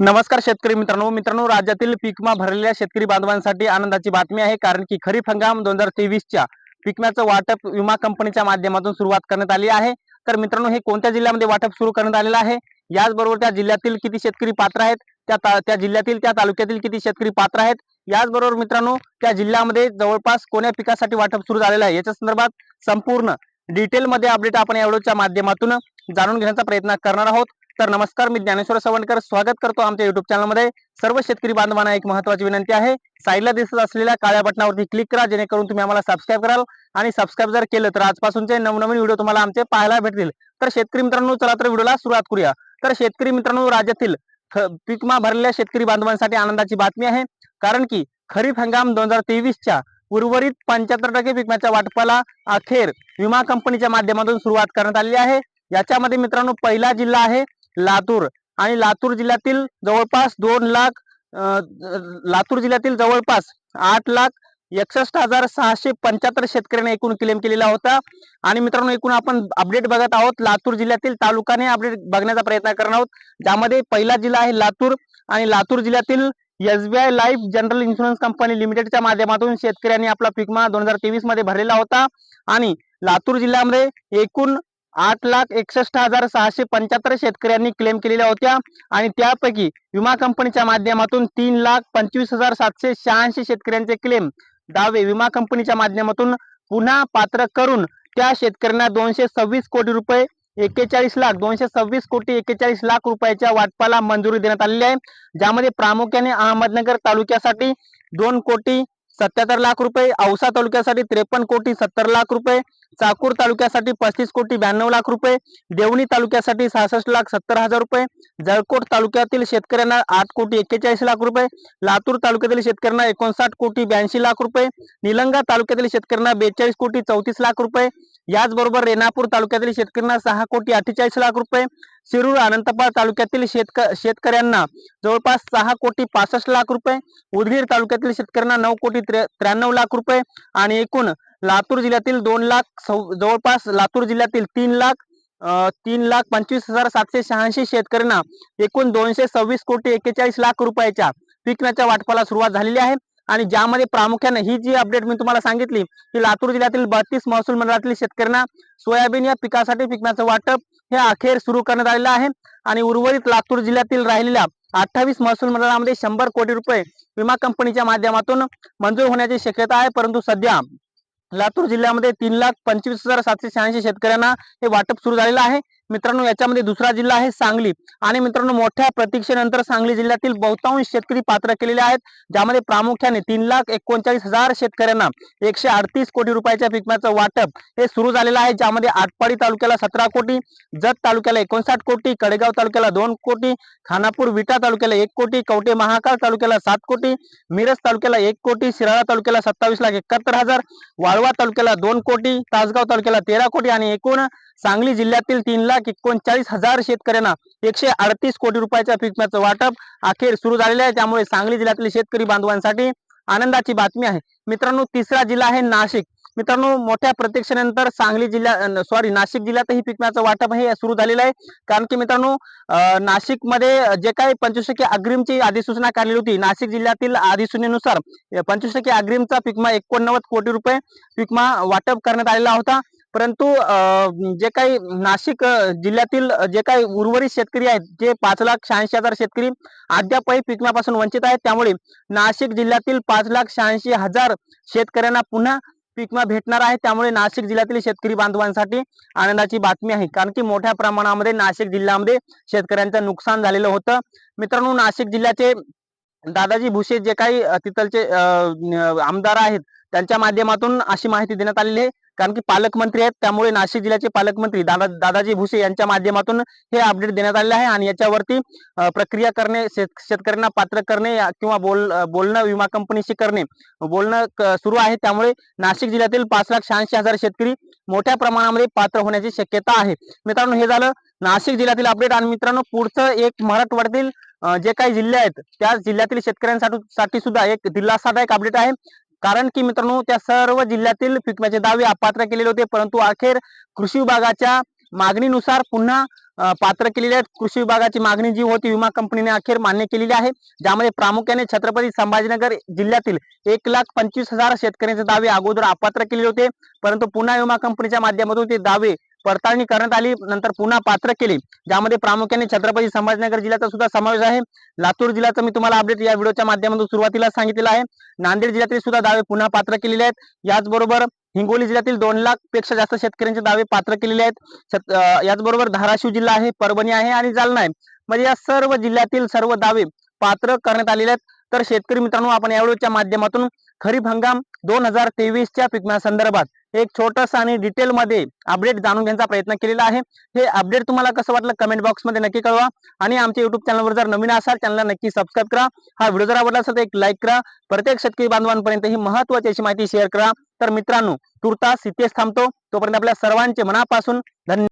नमस्कार शेतकरी मित्रांनो. मित्रांनो राज्यातील पिकमा भरलेल्या शेतकरी बांधवांसाठी आनंदाची बातमी आहे कारण की खरीप हंगाम दोन हजार तेवीसच्या पिकम्याचं वाटप विमा कंपनीच्या माध्यमातून सुरुवात करण्यात आली आहे. तर मित्रांनो हे कोणत्या जिल्ह्यामध्ये वाटप सुरू करण्यात आलेलं आहे? याचबरोबर त्या जिल्ह्यातील किती शेतकरी पात्र आहेत? त्या त्या जिल्ह्यातील त्या तालुक्यातील किती शेतकरी पात्र आहेत? याचबरोबर मित्रांनो त्या जिल्ह्यामध्ये जवळपास कोण्या पिकासाठी वाटप सुरू झालेलं आहे? याच्या संदर्भात संपूर्ण डिटेलमध्ये अपडेट आपण या व्हिडिओच्या माध्यमातून जाणून घेण्याचा प्रयत्न करणार आहोत. तर नमस्कार मी ज्ञानेश्वर सवणकर स्वागत करतो आमच्या युट्यूब चॅनलमध्ये सर्व शेतकरी बांधवांना एक महत्वाची विनंती आहे. साईडला दिसत असलेल्या काळ्या बटनावरती क्लिक करा जेणेकरून तुम्ही आम्हाला सबस्क्राईब कराल आणि सबस्क्राईब जर केलं तर आजपासूनचे नवनवीन व्हिडिओ तुम्हाला आमचे पाहायला भेटतील. तर शेतकरी मित्रांनो चला तर व्हिडिओला सुरुवात करूया. तर शेतकरी मित्रांनो राज्यातील पिकमा भरलेल्या शेतकरी बांधवांसाठी आनंदाची बातमी आहे. कारण की खरीप हंगाम दोन हजार तेवीसच्या उर्वरित पंच्याहत्तर टक्के पिकम्याच्या वाटपाला अखेर विमा कंपनीच्या माध्यमातून सुरुवात करण्यात आलेली आहे. याच्यामध्ये मित्रांनो पहिला जिल्हा आहे. लातूर आणि लातूर जिल्ह्यातील जवळपास दोन लाख लातूर जिल्ह्यातील जवळपास आठ लाख एकसष्ट हजार सहाशे पंच्याहत्तर शेतकऱ्यांनी एकूण क्लेम केलेला होता. आणि मित्रांनो एकूण आपण अपडेट बघत आहोत लातूर जिल्ह्यातील तालुकाने अपडेट बघण्याचा प्रयत्न करणार आहोत. ज्यामध्ये पहिला जिल्हा आहे लातूर आणि लातूर जिल्ह्यातील SBI life general insurance company लिमिटेडच्या माध्यमातून शेतकऱ्यांनी आपला पिकमा दोन हजार तेवीसमध्ये भरलेला होता. आणि लातूर जिल्ह्यामध्ये एकूण आठ लाख एकसष्ट हजार सहाशे पंच्याहत्तर शेतकऱ्यांनी क्लेम केलेल्या होत्या. आणि त्यापैकी विमा कंपनीच्या माध्यमातून तीन लाख पंचवीस हजार सातशे शहाऐंशी शेतकऱ्यांचे क्लेम दावे विमा कंपनीच्या माध्यमातून पुन्हा पात्र करून त्या शेतकऱ्यांना दोनशे सव्वीस कोटी रुपये एक्केचाळीस लाख दोनशे सव्वीस कोटी एक्केचाळीस लाख रुपयाच्या वाटपाला मंजुरी देण्यात आलेली आहे. ज्यामध्ये प्रामुख्याने अहमदनगर तालुक्यासाठी दोन कोटी सत्याहत्तर लाख रुपये औसा तालुक्यासाठी त्रेपन्न कोटी सत्तर लाख रुपये चाकूर तालुक्यासाठी पस्तीस कोटी ब्याण्णव लाख रुपये देवणी तालुक्यासाठी सहासष्ट लाख सत्तर हजार रुपये जळकोट तालुक्यातील शेतकऱ्यांना आठ कोटी एक्केचाळीस लाख रुपये लातूर तालुक्यातील शेतकऱ्यांना एकोणसाठ कोटी ब्याऐंशी लाख रुपये निलंगा तालुक्यातील शेतकऱ्यांना बेचाळीस कोटी चौतीस लाख रुपये याचबरोबर रेणापूर तालुक्यातील शेतकऱ्यांना सहा कोटी अठ्ठेचाळीस लाख रुपये शिरूर अनंतपाळ तालुक्यातील शेतक शेतकऱ्यांना जवळपास सहा कोटी पासष्ट लाख रुपये उदगीर तालुक्यातील शेतकऱ्यांना नऊ कोटी त्र्याण्णव लाख रुपये आणि एकूण लातूर जिल्ह्यातील दोन लाख जवळपास लातूर जिल्ह्यातील तीन लाख तीन लाख पंचवीस हजार सातशे शहाऐंशी शेतकऱ्यांना एकूण दोनशे सव्वीस कोटी एक्केचाळीस लाख रुपयाच्या पिकण्याच्या वाटपाला सुरुवात झालेली आहे. आणि ज्यामध्ये प्रामुख्याने ही जी अपडेट मी तुम्हाला सांगितली की लातूर जिल्ह्यातील बत्तीस महसूल मंडळातील शेतकऱ्यांना सोयाबीन या पिकासाठी पिकण्याचं वाटप हे अखेर सुरू करण्यात आलेलं आहे. आणि उर्वरित लातूर जिल्ह्यातील राहिलेल्या अठ्ठावीस महसूल मंडळामध्ये शंभर कोटी रुपये विमा कंपनीच्या माध्यमातून मंजूर होण्याची शक्यता आहे. परंतु सध्या लातूर जिल्ह्यामध्ये तीन लाख पंचवीस हजार सातशे शहाऐंशी शेतकऱ्यांना हे वाटप सुरू झालेलं आहे. मित्रांनो याच्यामध्ये दुसरा जिल्हा आहे सांगली. आणि मित्रांनो मोठ्या प्रतीक्षेनंतर सांगली जिल्ह्यातील बहुतांश शेतकरी पात्र केलेले आहेत ज्यामध्ये प्रामुख्याने तीन लाख एकोणचाळीस हजार शेतकऱ्यांना एकशे अडतीस कोटी रुपयाच्या पिकम्याचं वाटप हे सुरू झालेलं आहे ज्यामध्ये आटपाडी तालुक्याला सतरा कोटी जत तालुक्याला एकोणसाठ कोटी कडेगाव तालुक्याला दोन कोटी खानापूर विटा तालुक्याला एक कोटी कवटे महाकाळ तालुक्याला सात कोटी मिरज तालुक्याला एक कोटी शिराळा तालुक्याला सत्तावीस लाख एकाहत्तर हजार वाळवा तालुक्याला दोन कोटी तासगाव तालुक्याला तेरा कोटी आणि एकूण सांगली जिल्ह्यातील तीन लाख एकोणचाळीस हजार शेतकऱ्यांना एकशे अडतीस कोटी रुपयाच्या पिकम्याचं वाटप अखेर सुरू झालेलं आहे. त्यामुळे सांगली जिल्ह्यातील शेतकरी बांधवांसाठी आनंदाची बातमी आहे. मित्रांनो तिसरा जिल्हा आहे नाशिक. मित्रांनो मोठ्या प्रतीक्षेनंतर सांगली जिल्ह्या सॉरी नाशिक जिल्ह्यातही पिकम्याचं वाटप हे सुरू झालेलं आहे. कारण की मित्रांनो अं, नाशिकमध्ये जे काही पंचवीस टक्के अग्रिमची अधिसूचना काढलेली होती नाशिक जिल्ह्यातील अधिसूचनेनुसार अं, पंचवीस टक्के अग्रिमचा पिकमा एकोणनव्वद कोटी रुपये पिकमा वाटप करण्यात आलेला होता. परंतु अं, जे काही नाशिक जिल्ह्यातील जे काही उर्वरित शेतकरी आहेत जे पाच लाख शहाऐंशी हजार शेतकरी अद्यापही पिकम्यापासून वंचित आहेत त्यामुळे नाशिक जिल्ह्यातील पाच लाख शहाऐंशी हजार शेतकऱ्यांना पुन्हा पिकमा भेटणार आहे. त्यामुळे नाशिक जिल्ह्यातील शेतकरी बांधवांसाठी आनंदाची बातमी आहे. कारण की मोठ्या प्रमाणामध्ये नाशिक जिल्ह्यामध्ये शेतकऱ्यांचं नुकसान झालेलं होतं. मित्रांनो नाशिक जिल्ह्याचे दादाजी भुसे जे काही तिथलचे आमदार आहेत त्यांच्या माध्यमातून अशी माहिती देण्यात आलेली आहे. कारण की पालकमंत्री आहेत त्यामुळे नाशिक जिल्ह्याचे पालकमंत्री दादा दादाजी भुसे यांच्या माध्यमातून हे अपडेट देण्यात आलेले आहे आणि याच्यावरती प्रक्रिया करणे शेतकऱ्यांना पात्र करणे किंवा बोल बोलणं विमा कंपनीशी करणे बोलणं सुरू आहे. त्यामुळे नाशिक जिल्ह्यातील पाच लाख शहाऐंशी हजार शेतकरी मोठ्या प्रमाणामध्ये पात्र होण्याची शक्यता आहे. मित्रांनो हे झालं नाशिक जिल्ह्यातील अपडेट आणि मित्रांनो पुढचं एक मराठवाड्यातील जे काही जिल्हे आहेत त्या जिल्ह्यातील शेतकऱ्यांसाठी साठी सुद्धा एक दिलासादायक अपडेट आहे. कारण की मित्रांनो त्या सर्व जिल्ह्यातील पिकम्याचे दावे अपात्र केलेले होते परंतु अखेर कृषी विभागाच्या मागणीनुसार पुन्हा पात्र केलेले आहेत. कृषी विभागाची मागणी जी होती विमा कंपनीने अखेर मान्य केलेली आहे. ज्यामध्ये प्रामुख्याने छत्रपती संभाजीनगर जिल्ह्यातील एक लाख पंचवीस हजार शेतकऱ्यांचे दावे अगोदर अपात्र केलेले होते. परंतु पुन्हा विमा कंपनीच्या माध्यमातून ते दावे पडताळणी करण्यात आली. नंतर पुन्हा पात्र केले. ज्यामध्ये प्रामुख्याने छत्रपती संभाजीनगर जिल्ह्याचा सुद्धा समावेश आहे. लातूर जिल्ह्याचा मी तुम्हाला अपडेट या व्हिडिओच्या माध्यमातून सुरुवातीला सांगितलेलं आहे. नांदेड जिल्ह्यातील सुद्धा दावे पुन्हा पात्र केलेले आहेत. याचबरोबर हिंगोली जिल्ह्यातील दोन लाखपेक्षा जास्त शेतकऱ्यांचे दावे पात्र केलेले आहेत. याचबरोबर धाराशिव जिल्हा आहे परभणी आहे आणि जालना आहे. म्हणजे या सर्व जिल्ह्यातील सर्व दावे पात्र करण्यात आलेले आहेत. तर शेतकरी मित्रांनो आपण या व्हिडिओच्या माध्यमातून खरीप हंगाम दोन हजार तेवीसच्या पिकण्यासंदर्भात एक छोटस आणि डिटेल मध्ये अपडेट जाणून घेण्याचा प्रयत्न केलेला आहे. हे अपडेट तुम्हाला कसं वाटलं कमेंट बॉक्समध्ये नक्की कळवा आणि आमच्या युट्यूब चॅनलवर जर नवीन असाल चॅनलला नक्की सबस्क्राईब करा. हा व्हिडिओ जर आवडला असेल तर एक लाईक करा. प्रत्येक शेतकरी बांधवांपर्यंत ही महत्वाची अशी माहिती शेअर करा. तर मित्रांनो तुर्तास इथेच थांबतो. तोपर्यंत आपल्या सर्वांचे मनापासून धन्यवाद